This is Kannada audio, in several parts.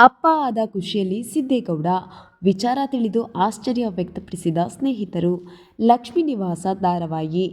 ಅಪ್ಪ ಆದ ಖುಷಿಯಲ್ಲಿ ಸಿದ್ದೇಗೌಡ ವಿಚಾರ ತಿಳಿದು ಆಶ್ಚರ್ಯ ವ್ಯಕ್ತಪಡಿಸಿದ ಸ್ನೇಹಿತರು. ಲಕ್ಷ್ಮೀ ನಿವಾಸ ಧಾರಾವಾಹಿ.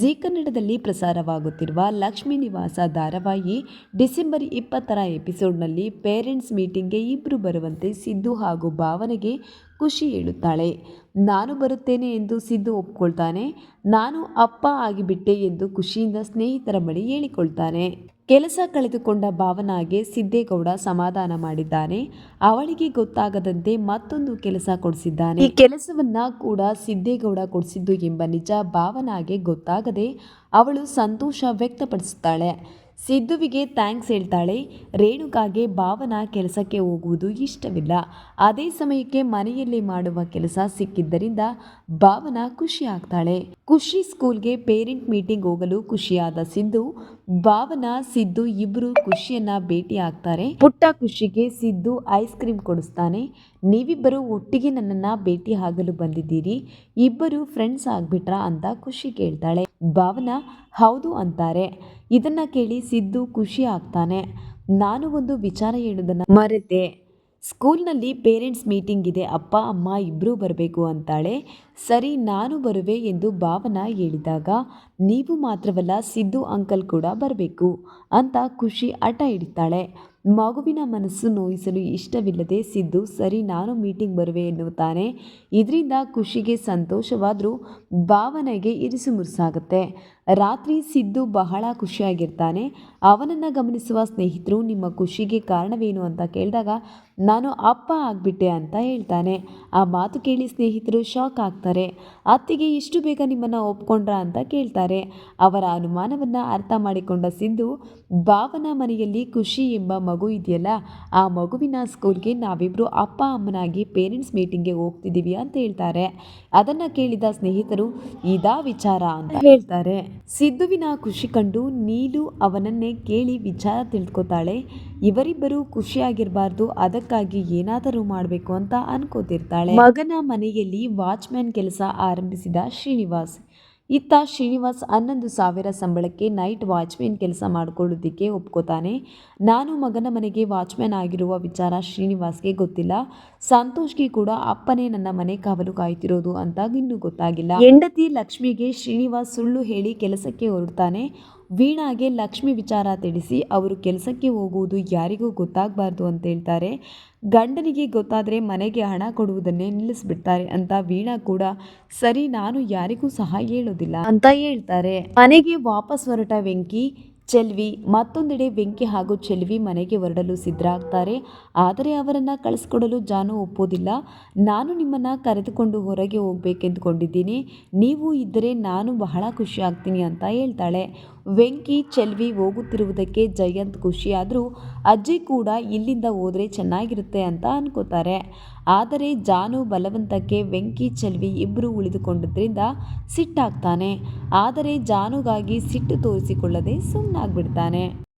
ಜಿ ಕನ್ನಡದಲ್ಲಿ ಪ್ರಸಾರವಾಗುತ್ತಿರುವ ಲಕ್ಷ್ಮೀ ನಿವಾಸ ಧಾರಾವಾಹಿ ಡಿಸೆಂಬರ್ ಇಪ್ಪತ್ತರ ಎಪಿಸೋಡ್ನಲ್ಲಿ ಪೇರೆಂಟ್ಸ್ ಮೀಟಿಂಗ್ಗೆ ಇಬ್ಬರು ಬರುವಂತೆ ಸಿದ್ದು ಹಾಗೂ ಭಾವನೆಗೆ ಖುಷಿ ಹೇಳುತ್ತಾಳೆ. ನಾನು ಬರುತ್ತೇನೆ ಎಂದು ಸಿದ್ದು ಒಪ್ಕೊಳ್ತಾನೆ. ನಾನು ಅಪ್ಪ ಆಗಿಬಿಟ್ಟೆ ಎಂದು ಖುಷಿಯಿಂದ ಸ್ನೇಹಿತರ ಬಳಿ ಹೇಳಿಕೊಳ್ತಾನೆ. ಕೆಲಸ ಕಳೆದುಕೊಂಡ ಭಾವನಾಗೆ ಸಿದ್ದೇಗೌಡ ಸಮಾಧಾನ ಮಾಡಿದ್ದಾನೆ. ಅವಳಿಗೆ ಗೊತ್ತಾಗದಂತೆ ಮತ್ತೊಂದು ಕೆಲಸ ಕೊಡಿಸಿದ್ದಾನೆ. ಈ ಕೆಲಸವನ್ನ ಕೂಡ ಸಿದ್ದೇಗೌಡ ಕೊಡಿಸಿದ್ದು ಎಂಬ ನಿಜ ಭಾವನಾಗೆ ಗೊತ್ತಾಗದೆ ಅವಳು ಸಂತೋಷ ವ್ಯಕ್ತಪಡಿಸುತ್ತಾಳೆ. ಸಿದ್ದುವಿಗೆ ಥ್ಯಾಂಕ್ಸ್ ಹೇಳ್ತಾಳೆ. ರೇಣುಕಾಗೆ ಭಾವನ ಕೆಲಸಕ್ಕೆ ಹೋಗುವುದು ಇಷ್ಟವಿಲ್ಲ. ಅದೇ ಸಮಯಕ್ಕೆ ಮನೆಯಲ್ಲಿ ಮಾಡುವ ಕೆಲಸ ಸಿಕ್ಕಿದ್ದರಿಂದ ಭಾವನ ಖುಷಿ ಆಗ್ತಾಳೆ. ಖುಷಿ ಸ್ಕೂಲ್ಗೆ ಪೇರೆಂಟ್ ಮೀಟಿಂಗ್ ಹೋಗಲು ಖುಷಿಯಾದ ಸಿದ್ದು ಭಾವನ, ಸಿದ್ದು ಇಬ್ಬರು ಖುಷಿಯನ್ನ ಭೇಟಿ ಆಗ್ತಾರೆ. ಪುಟ್ಟ ಖುಷಿಗೆ ಸಿದ್ದು ಐಸ್ ಕ್ರೀಮ್ ಕೊಡಿಸ್ತಾನೆ. ನೀವಿಬ್ಬರು ಒಟ್ಟಿಗೆ ನನ್ನನ್ನ ಭೇಟಿ ಆಗಲು ಬಂದಿದ್ದೀರಿ. ಇಬ್ಬರು ಫ್ರೆಂಡ್ಸ್ ಆಗ್ಬಿಟ್ರಾ ಅಂತ ಖುಷಿ ಕೇಳ್ತಾಳೆ. ಭಾವನಾ, ಹೌದು ಅಂತಾರೆ. ಇದನ್ನ ಕೇಳಿ ಸಿದ್ದು ಖುಷಿ ಆಗ್ತಾನೆ. ನಾನು ಒಂದು ವಿಚಾರ ಹೇಳೋದನ್ನ ಮರೆತೆ. ಸ್ಕೂಲ್ನಲ್ಲಿ ಪೇರೆಂಟ್ಸ್ ಮೀಟಿಂಗ್ ಇದೆ, ಅಪ್ಪ, ಅಮ್ಮ ಇಬ್ಬರೂ ಬರಬೇಕು ಅಂತಾಳೆ. ಸರಿ, ನಾನು ಬರುವೆ ಎಂದು ಭಾವನಾ ಹೇಳಿದಾಗ, ನೀವು ಮಾತ್ರವಲ್ಲ, ಸಿದ್ದು, ಅಂಕಲ್ ಕೂಡ ಬರಬೇಕು ಅಂತ ಖುಷಿ ಹಠ ಹಿಡಿತಾಳೆ. ಮಗುವಿನ ಮನಸ್ಸು ನೋಯಿಸಲು ಇಷ್ಟವಿಲ್ಲದೆ ಸಿದ್ದು, ಸರಿ, ನಾನು ಮೀಟಿಂಗ್ ಬರುವೆ ಎನ್ನುತ್ತಾನೆ. ಇದರಿಂದ ಖುಷಿಗೆ ಸಂತೋಷವಾದರೂ ಭಾವನೆಗೆ ಇರಿಸು ಮುರುಸಾಗುತ್ತೆ. ರಾತ್ರಿ ಸಿದ್ದು ಬಹಳ ಖುಷಿಯಾಗಿರ್ತಾನೆ. ಅವನನ್ನು ಗಮನಿಸುವ ಸ್ನೇಹಿತರು ನಿಮ್ಮ ಖುಷಿಗೆ ಕಾರಣವೇನು ಅಂತ ಕೇಳಿದಾಗ, ನಾನು ಅಪ್ಪ ಆಗಿಬಿಟ್ಟೆ ಅಂತ ಹೇಳ್ತಾನೆ. ಆ ಮಾತು ಕೇಳಿ ಸ್ನೇಹಿತರು ಶಾಕ್ ಆಗ್ತಾರೆ. ಅತ್ತಿಗೆ ಇಷ್ಟು ಬೇಗ ನಿಮ್ಮನ್ನು ಒಪ್ಕೊಂಡ್ರ ಅಂತ ಕೇಳ್ತಾರೆ. ಅವರ ಅನುಮಾನವನ್ನು ಅರ್ಥ ಮಾಡಿಕೊಂಡ ಸಿದ್ದು, ಭಾವನ ಮನೆಯಲ್ಲಿ ಖುಷಿ ಎಂಬ ಮಗು ಇದೆಯಲ್ಲ ಆ ಮಗುವಿನ ಸ್ಕೂಲ್ಗೆ ನಾವಿಬ್ಬರು ಅಪ್ಪ ಅಮ್ಮನಾಗಿ ಪೇರೆಂಟ್ಸ್ ಮೀಟಿಂಗ್ಗೆ ಹೋಗ್ತಿದ್ದೀವಿ ಅಂತ ಹೇಳ್ತಾರೆ. ಅದನ್ನು ಕೇಳಿದ ಸ್ನೇಹಿತರು ಇದಾ ವಿಚಾರ ಅಂತ ಹೇಳ್ತಾರೆ. ಸಿದ್ದುವಿನ ಖುಷಿ ಕಂಡು ನೀಲು ಅವನನ್ನೇ ಕೇಳಿ ವಿಚಾರ ತಿಳ್ಕೊತಾಳೆ. ಇವರಿಬ್ಬರು ಖುಷಿಯಾಗಿರಬಾರ್ದು ಅದಕ್ಕಾಗಿ ಏನಾದರೂ ಮಾಡಬೇಕು ಅಂತ ಅನ್ಕೋತಿರ್ತಾಳೆ. ಮಗನ ಮನೆಯಲ್ಲಿ ವಾಚ್ಮ್ಯಾನ್ ಕೆಲಸ ಆರಂಭಿಸಿದ ಶ್ರೀನಿವಾಸ್. ಇತ್ತ ಶ್ರೀನಿವಾಸ್ ಹನ್ನೊಂದು ಸಾವಿರ ಸಂಬಳಕ್ಕೆ ನೈಟ್ ವಾಚ್ಮ್ಯಾನ್ ಕೆಲಸ ಮಾಡಿಕೊಳ್ಳೋದಕ್ಕೆ ಒಪ್ಕೋತಾನೆ. ನಾನು ಮಗನ ಮನೆಗೆ ವಾಚ್ಮ್ಯಾನ್ ಆಗಿರುವ ವಿಚಾರ ಶ್ರೀನಿವಾಸ್ಗೆ ಗೊತ್ತಿಲ್ಲ. ಸಂತೋಷ್ಗೆ ಕೂಡ ಅಪ್ಪನೇ ನನ್ನ ಮನೆ ಕಾವಲು ಕಾಯ್ತಿರೋದು ಅಂತ ಇನ್ನೂ ಗೊತ್ತಾಗಿಲ್ಲ. ಹೆಂಡತಿ ಲಕ್ಷ್ಮಿಗೆ ಶ್ರೀನಿವಾಸ್ ಸುಳ್ಳು ಹೇಳಿ ಕೆಲಸಕ್ಕೆ ಹೊರಡ್ತಾನೆ. ವೀಣಾಗೆ ಲಕ್ಷ್ಮಿ ವಿಚಾರ ತಿಳಿಸಿ ಅವರು ಕೆಲಸಕ್ಕೆ ಹೋಗುವುದು ಯಾರಿಗೂ ಗೊತ್ತಾಗಬಾರ್ದು ಅಂತ ಹೇಳ್ತಾರೆ. ಗಂಡನಿಗೆ ಗೊತ್ತಾದರೆ ಮನೆಗೆ ಹಣ ಕೊಡುವುದನ್ನೇ ನಿಲ್ಲಿಸ್ಬಿಡ್ತಾರೆ ಅಂತ ವೀಣಾ ಕೂಡ, ಸರಿ, ನಾನು ಯಾರಿಗೂ ಸಹ ಹೇಳೋದಿಲ್ಲ ಅಂತ ಹೇಳ್ತಾರೆ. ಮನೆಗೆ ವಾಪಸ್ ಹೊರಟ ವೆಂಕಿ, ಚೆಲ್ವಿ, ಮತ್ತೊಂದೆಡೆ ವೆಂಕಿ ಹಾಗೂ ಚೆಲ್ವಿ ಮನೆಗೆ ಹೊರಡಲು ಸಿದ್ಧರಾಗ್ತಾರೆ. ಆದರೆ ಅವರನ್ನು ಕಳಿಸ್ಕೊಡಲು ಜಾನು ಒಪ್ಪೋದಿಲ್ಲ. ನಾನು ನಿಮ್ಮನ್ನು ಕರೆದುಕೊಂಡು ಹೊರಗೆ ಹೋಗಬೇಕೆಂದುಕೊಂಡಿದ್ದೀನಿ. ನೀವು ಇದ್ದರೆ ನಾನು ಬಹಳ ಖುಷಿ ಆಗ್ತೀನಿ ಅಂತ ಹೇಳ್ತಾಳೆ. ವೆಂಕಿ ಚೆಲ್ವಿ ಹೋಗುತ್ತಿರುವುದಕ್ಕೆ ಜಯಂತ್ ಖುಷಿಯಾದರೂ ಅಜ್ಜಿ ಕೂಡ ಇಲ್ಲಿಂದ ಹೋದರೆ ಚೆನ್ನಾಗಿರುತ್ತೆ ಅಂತ ಅನ್ಕೋತಾರೆ. ಆದರೆ ಜಾನು ಬಲವಂತಕ್ಕೆ ವೆಂಕಿ ಚೆಲ್ವಿ ಇಬ್ಬರು ಉಳಿದುಕೊಂಡಿದ್ದರಿಂದ ಸಿಟ್ಟಾಗ್ತಾನೆ. ಆದರೆ ಜಾನುಗಾಗಿ ಸಿಟ್ಟು ತೋರಿಸಿಕೊಳ್ಳದೆ ಸುಮ್ಮನಾಗ್ಬಿಡ್ತಾನೆ